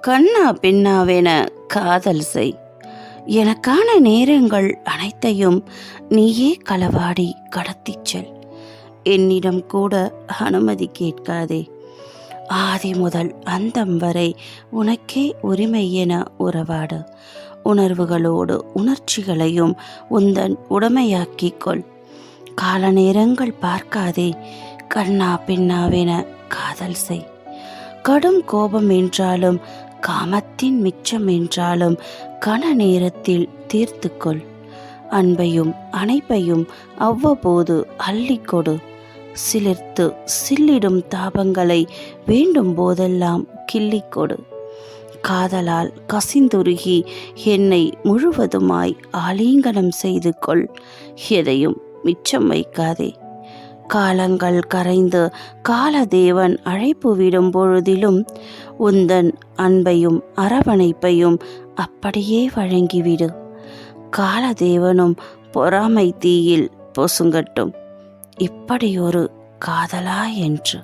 கண்ணா பின்னாவென காதல் செய். எனக்கான நேரங்கள் அனைத்தையும் நீயே களவாடி கடத்திச் செல். என்னிடம் கூட அனுமதி கேட்காதே. ஆதி முதல் அந்தம் வரை உனக்கே உரிமை என உறவாடு. உணர்வுகளோடு உணர்ச்சிகளையும் உந்தன் உடமையாக்கிக் கொள். கால நேரங்கள் பார்க்காதே கண்ணா பின்னாவென காதல் செய். கடும் கோபம் என்றாலும் காமத்தின் மிச்சம் என்றாலும் கன நேரத்தில் தீர்த்துக்கொள். அன்பையும் அணைப்பையும் அவ்வப்போது அள்ளிக்கொடு சிலிர்த்து சில்லிடும் தாபங்களை வேண்டும் போதெல்லாம் கிள்ளிக்கொடு காதலால் கசிந்துருகி என்னை முழுவதுமாய் ஆலிங்கனம் செய்து கொள். எதையும் மிச்சம் வைக்காதே. காலங்கள் கரைந்து காலதேவன் அழைப்பு விடும் பொழுதிலும் உந்தன் அன்பையும் அரவணைப்பையும் அப்படியே வழங்கிவிடு. காலதேவனும் பொறாமை தீயில் பொசுங்கட்டும். இப்படியொரு காதலா என்று.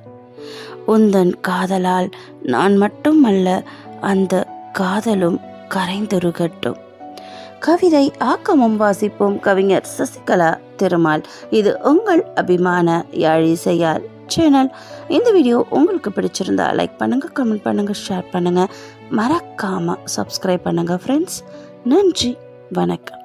உந்தன் காதலால் நான் மட்டுமல்ல அந்த காதலும் கரைந்துருகட்டும். கவிதை ஆக்கமும் வாசிப்போம் கவிஞர் சசிகலா திருமால். இது உங்கள் அபிமான யாழிசையால் சேனல் இந்த வீடியோ உங்களுக்கு பிடிச்சிருந்தா லைக் பண்ணுங்க கமெண்ட் பண்ணுங்க ஷேர் பண்ணுங்க. மறக்காம சப்ஸ்கிரைப் பண்ணுங்க ஃப்ரெண்ட்ஸ் நன்றி வணக்கம்.